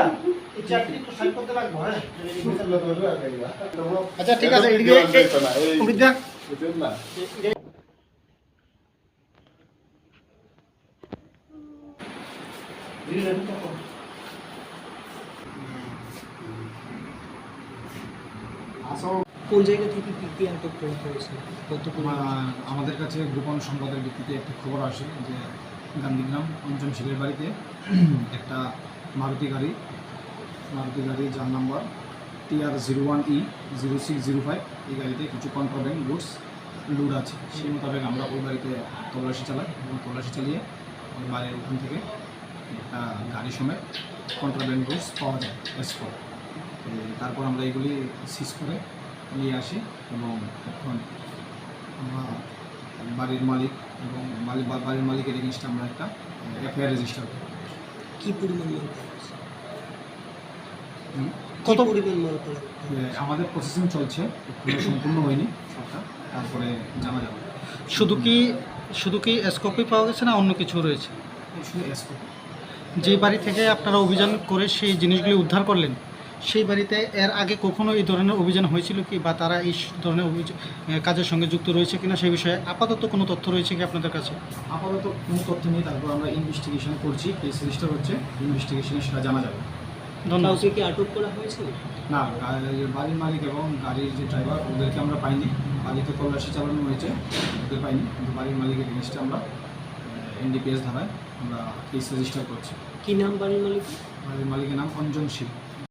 আচ্ছা। হ্যাঁ? আচ্ছা ঠিক আছে কোন জায়গা থেকে কি কি আটক করা হয়েছে আমাদের কাছে গোপন সংবাদের ভিত্তিতে একটা খবর আসে যে গান্ধীগ্রাম অঞ্চল শিলের বাড়িতে একটা মারুতি গাড়ি মারুতি গাড়ি যার number TR zero one E zero six zero five. এই গাড়িতে কিছু কন্ট্রাব্যান্ড গুডস লুড আছে। সেই মোতাবেক আমরা ওই বাড়িতে তল্লাশি চালাই এবং তল্লাশি চালিয়ে ওই বাড়ির ওখান থেকে একটা গাড়ি সমেত কন্ট্রাব্যান্ড গুডস পাওয়া যায় এক্সপোর্ট তারপর আমরা এগুলি সিজ করে নিয়ে আসি এবং এখন আমরা বাড়ির মালিক এবং মালিক বাড়ির মালিকের এগেনস্টে আমরা একটা এফআইআর রেজিস্টার করি। কি পরিমাণ মাল। কত পরিমাণ মাল আমাদের প্রসেসিং চলছে সম্পূর্ণ হয়নি সবটা তারপরে জানা যাবে। শুধু কি শুধু কি এসকপি পাওয়া গেছে না অন্য কিছু রয়েছে? শুধু যে বাড়ি থেকে আপনারা অভিযান করে সেই জিনিসগুলি উদ্ধার করলেন? সেই বাড়িতে এর আগে কখনো এই ধরনের অভিযান হয়েছিল কি? বা তারা এই ধরনের অভিযোগ কাজের সঙ্গে যুক্ত রয়েছে কিনা সেই বিষয়ে আপাতত কোনো তথ্য রয়েছে কি আপনাদের কাছে? আপাতত কোনো তথ্য নেই তারপর আমরা ইনভেস্টিগেশন করছি। কেস রেজিস্টার হচ্ছে ইনভেস্টিগেশনে সেটা জানা যাবে। ধন্যবাদ। কি আটক করা হয়েছে? না বাড়ির মালিক এবং গাড়ির যে ড্রাইভার ওদেরকে আমরা পাইনি। বাড়িতে তল্লাশি চালানো হয়েছে ওদের পাইনি। কিন্তু বাড়ির মালিকের এগেনস্টে আমরা এনডিপিএস ধারায় আমরা কেস রেজিস্টার করছি। কি নাম বাড়ির মালিক বাড়ির মালিকের নাম অঞ্জন শিব